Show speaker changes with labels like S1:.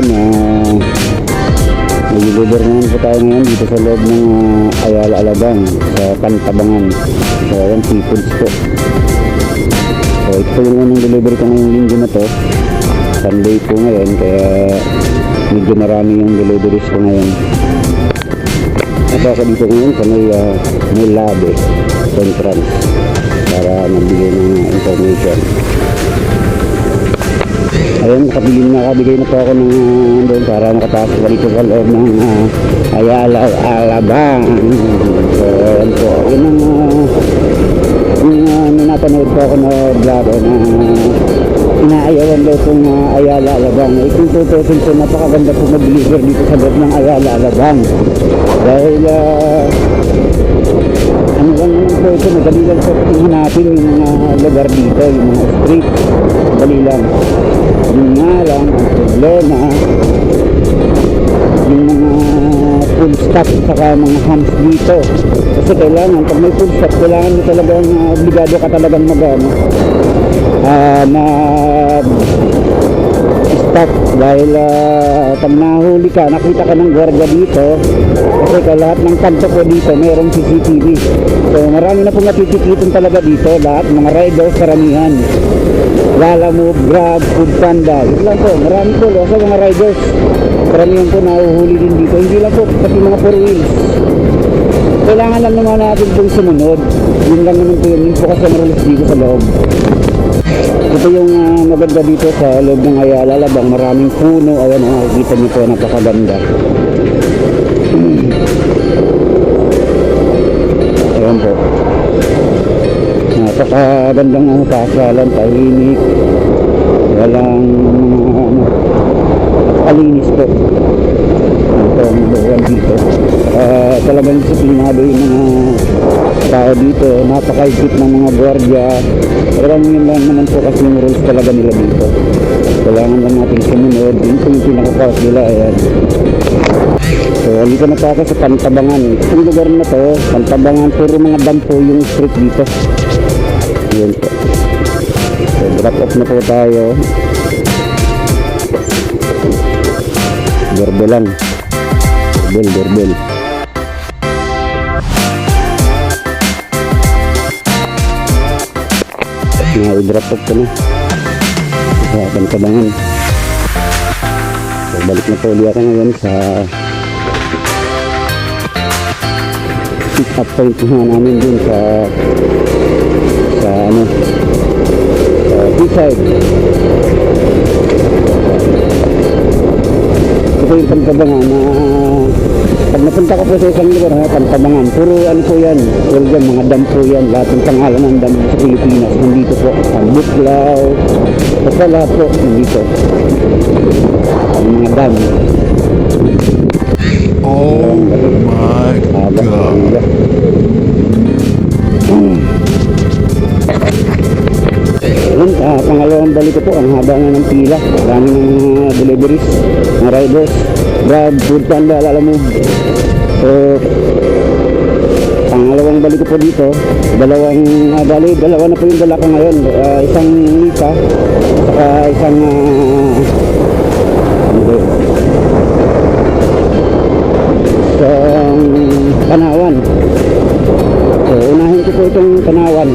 S1: ayun, ah, nag-deliver naman po tayo ngayon dito sa loob ng ah, Ayala Alabang sa Pantabangan. So, ayan, seafoods po. So, ito po yung unang delivery ko ngayong linggo na to. Sunday po ngayon, kaya medyo marami yung deliveries ko ngayon. Ako dito ngayon sa may, uh, may labe, entrance, para magbigay ng information. Ayun, nakabili na, nakabigay na po ako ng uh, doon para makapasok dito sa loob ng uh, Ayala, Alabang. So, ayun po. Yun ang uh, yung uh, napanood ko ako na vlog na inaayawan daw itong uh, Ayala Alabang. Eh, kung tutusin po, napakaganda po mag-deliver dito sa loob ng Ayala Alabang. Dahil, uh, ano lang naman po ito, madali lang po hanapin yung mga lugar dito, yung mga street. Madali lang. Yun nga lang, ang problema, yung mga full stop saka mga hams dito. Kasi kailangan, pag may full stop, kailangan mo talagang, uh, obligado ka talagang mag, ano, ah, mag stop dahil uh, pag nahuli ka, nakita ka ng gwardiya dito kasi ka lahat ng kanto po dito mayroong CCTV so marami na po natitikitin talaga dito lahat mga riders karamihan Lala Move, Grab, Food Panda yun lang po, marami po kasi mga riders karamihan po nahuhuli din dito hindi lang po, pati mga four wheels kailangan lang naman natin pong sumunod yun lang naman po yun, yun po kasi marulis dito sa loob ito yung ah, maganda dito sa loob ng Ayala Labang. Maraming puno. Ayan, oh, nakikita niyo po, napakaganda. Ayan po. Napakagandang ano, pasyalan, tahimik. Walang mga ano, kalinis po. Ito ang buwan dito. Ah, talagang disiplinado yung mga tao dito. Napakaigit ng mga gwardiya. Parang yun lang naman po kasi yung rules talaga nila dito. Kailangan lang natin sumunod. Yun po yung pinaka-cause nila. Ayan. So, dito na ako sa Pantabangan. Itong lugar na to, Pantabangan, puro mga dampo yung street dito. Yun po. So, drop off na po tayo. Doorbell lang. Doorbell, doorbell. Nga, i-drop off ko na. Sa Pantabangan. So, balik na po ulit ako ngayon sa pick up point na namin dun sa sa ano? Sa seaside ito yung pantabangan na pag napunta ko po sa isang lugar ha, pantabangan puro ano po yan puro yan mga dam po yan lahat ng pangalan ng dam sa Pilipinas nandito po ang Buklaw basta lahat po nandito. Ang mga dam.
S2: Oh my god.
S1: Ko po, ang haba na ng pila. Dami ng mga deliveries, mga riders. Grab, food panda, alala mo. So, pangalawang balik ko po dito. Dalawang, ah, bali, dalawa na po yung dala ko ngayon. Ah, isang Nika, saka isang, ah, ano ba yun? isang Panawan. So, unahin ko po itong Panawan.